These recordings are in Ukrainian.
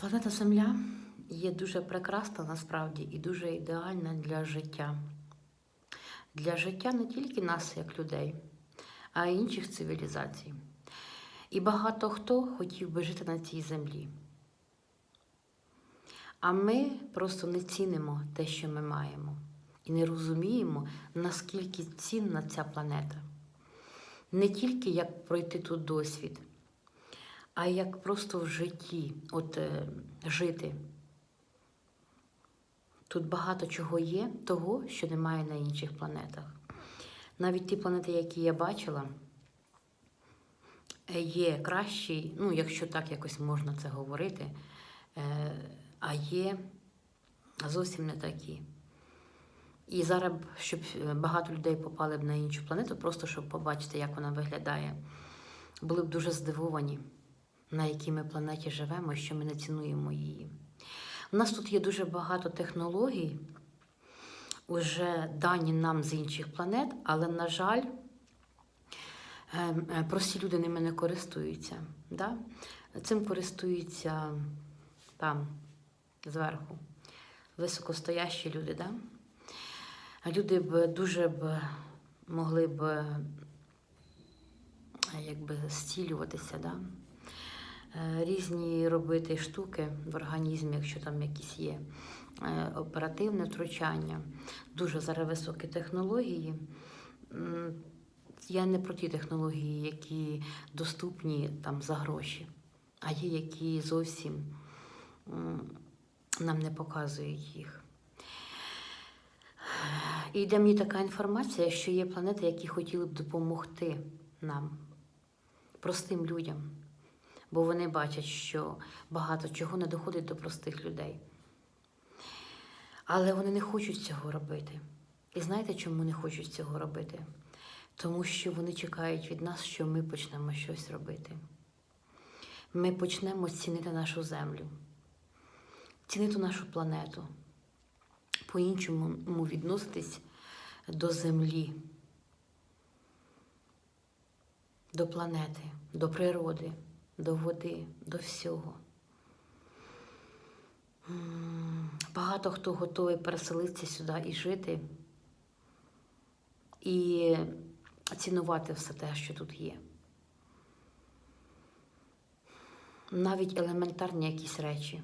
Планета Земля є дуже прекрасна насправді і дуже ідеальна для життя. Для життя не тільки нас, як людей, а й інших цивілізацій. І багато хто хотів би жити на цій землі. А ми просто не цінимо те, що ми маємо, і не розуміємо, наскільки цінна ця планета. Не тільки як пройти тут досвід, а як просто в житті, от е, жити. Тут багато чого є, того, що немає на інших планетах. Навіть ті планети, які я бачила, е, є кращі, ну, якщо так якось можна це говорити, е, а є зовсім не такі. І зараз, щоб е, багато людей попали б на іншу планету, просто щоб побачити, як вона виглядає, були б дуже здивовані, на якій ми планеті живемо, що ми не цінуємо її. У нас тут є дуже багато технологій, уже дані нам з інших планет, але, на жаль, е, е, прості люди ними не користуються. Да? Цим користуються там, зверху, високостоящі люди. Да? Люди б дуже б могли б е, якби зцілюватися, да? Е, різні робити штуки в організмі, якщо там якісь є е, оперативне втручання, дуже зараз високі технології. Я не про ті технології, які доступні там за гроші, а є, які зовсім нам не показують їх. І йде мені така інформація, що є планети, які хотіли б допомогти нам, простим людям, бо вони бачать, що багато чого не доходить до простих людей. Але вони не хочуть цього робити. І знаєте, чому не хочуть цього робити? Тому що вони чекають від нас, що ми почнемо щось робити. Ми почнемо цінити нашу землю, цінити нашу планету по-іншому відноситись до землі, до планети, до природи, до води, до всього. Багато хто готовий переселитися сюди і жити, і цінувати все те, що тут є. Навіть елементарні якісь речі,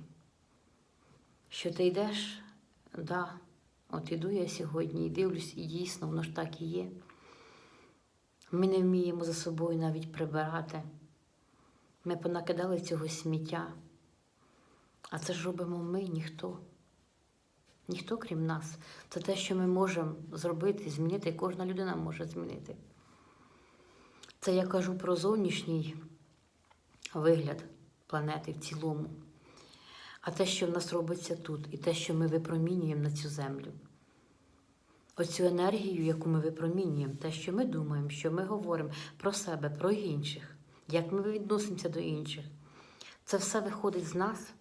що ти йдеш Да, от іду я сьогодні і дивлюсь, і дійсно, воно ж так і є. Ми не вміємо за собою навіть прибирати. Ми понакидали цього сміття. А це ж робимо ми, ніхто. Ніхто, крім нас. Це те, що ми можемо зробити, змінити, і кожна людина може змінити. Це я кажу про зовнішній вигляд планети в цілому. А те, що в нас робиться тут, і те, що ми випромінюємо на цю землю. Оцю енергію, яку ми випромінюємо, те, що ми думаємо, що ми говоримо про себе, про інших, як ми відносимося до інших, це все виходить з нас,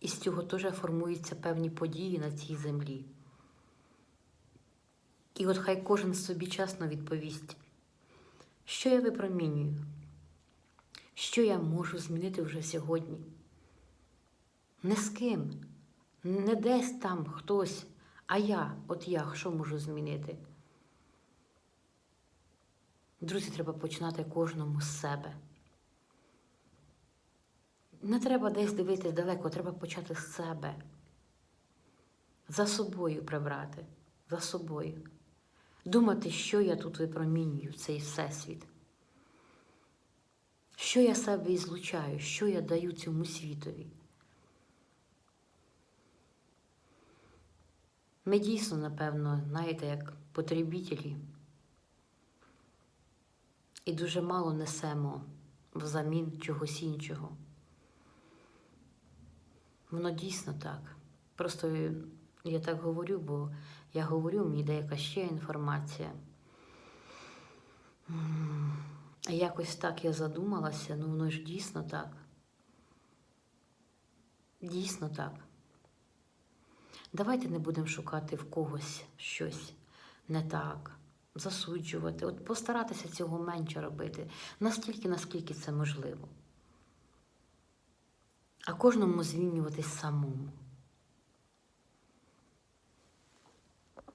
і з цього теж формуються певні події на цій землі. І от хай кожен собі чесно відповість, що я випромінюю, що я можу змінити вже сьогодні. Не з ким, не десь там хтось, а я, от я, що можу змінити? Друзі, треба починати кожному з себе. Не треба десь дивитись далеко, треба почати з себе. За собою прибрати, за собою. Думати, що я тут випромінюю, цей всесвіт. Що я себе ізлучаю, що я даю цьому світові. Ми дійсно, напевно, знаєте, як потребітелі. І дуже мало несемо взамін чогось іншого. Воно дійсно так. Просто я так говорю, бо я говорю, мені йде якась ще інформація. Якось так я задумалася, ну воно ж дійсно так. Дійсно так. Давайте не будемо шукати в когось щось не так, засуджувати, от постаратися цього менше робити, настільки, наскільки це можливо. А кожному змінюватись самому.